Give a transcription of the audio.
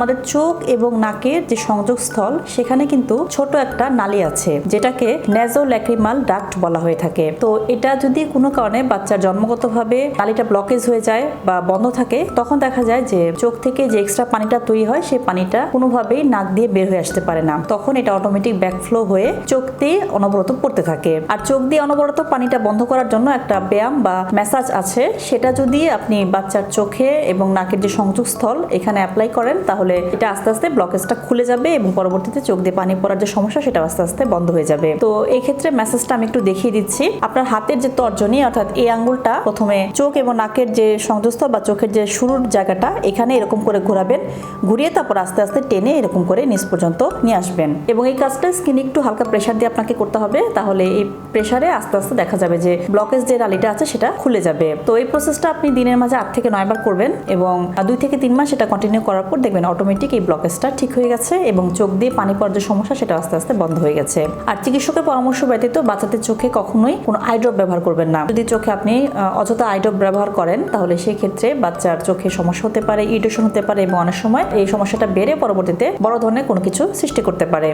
আমাদের চোখ এবং নাকের যে সংযোগস্থল, সেখানে কিন্তু ছোট একটা নালী আছে, যেটাকে নেজো ল্যাক্রিমাল ডাক্ট বলা হয়ে থাকে। তো এটা যদি কোনো কারণে বাচ্চার জন্মগতভাবে নালীটা ব্লকেজ হয়ে যায় বা বন্ধ থাকে, তখন দেখা যায় যে চোখ থেকে যে এক্সট্রা পানিটা তৈরি হয়, সেই পানিটা কোনোভাবেই নাক দিয়ে বের হয়ে আসতে পারে না। তখন এটা অটোমেটিক ব্যাকফ্লো হয়ে চোখ দিয়ে অনবরত পড়তে থাকে। আর চোখ দিয়ে অনবরত পানিটা বন্ধ করার জন্য একটা ব্যায়াম বা ম্যাসাজ আছে। সেটা যদি আপনি বাচ্চার চোখে এবং নাকের যে সংযোগস্থল, এখানে অ্যাপ্লাই করেন, তাহলে এটা আস্তে আস্তে ব্লকেজটা খুলে যাবে এবং পরবর্তীতে চোখ দিয়ে পানি পড়ার যে সমস্যা সেটা আস্তে আস্তে বন্ধ হয়ে যাবে। তো এই ক্ষেত্রে ম্যাসাজটা আমি একটু দেখিয়ে দিচ্ছি। আপনার হাতের যে তর্জনী, অর্থাৎ এই আঙ্গুলটা, প্রথমে চোখ এবং নাকের যে সংযোগস্থল বা চোখের যে শুরুর জায়গাটা, এখানে এরকম করে ঘোরাবেন। ঘুরিয়ে তারপর আস্তে আস্তে টেনে এরকম করে নিচ পর্যন্ত নিয়ে আসবেন। এবং এই কাজটা স্কিনে একটু হালকা প্রেশার দিয়ে আপনাকে করতে হবে, তাহলে এই প্রেশারে আস্তে আস্তে দেখা যাবে যে ব্লকেজ যে নালীটা আছে, সেটা খুলে যাবে। তো এই প্রসেসটা আপনি দিনের মাঝে আট থেকে নয় বার করবেন এবং দুই থেকে তিন মাস সেটা কন্টিনিউ করার পর দেখবেন অটোমেটিক এই ব্লকেজটা ঠিক হয়ে গেছে এবং চোখ দিয়ে পানি পড়ার যে সমস্যা, সেটা আস্তে আস্তে বন্ধ হয়ে গেছে। আর চিকিৎসকের পরামর্শ ব্যতীত বাচ্চাদের চোখে কখনোই কোনো আইড্রপ ব্যবহার করবেন না। যদি চোখে আপনি অযথা আইড্রপ ব্যবহার করেন, তাহলে সেই ক্ষেত্রে বাচ্চার চোখে সমস্যা হতে পারে ইরিটেশন হতে পারে এবং অনেক সময় এই সমস্যাটা বেড়ে পরবর্তীতে বড় ধরনের কোনো কিছু সৃষ্টি করতে পারে।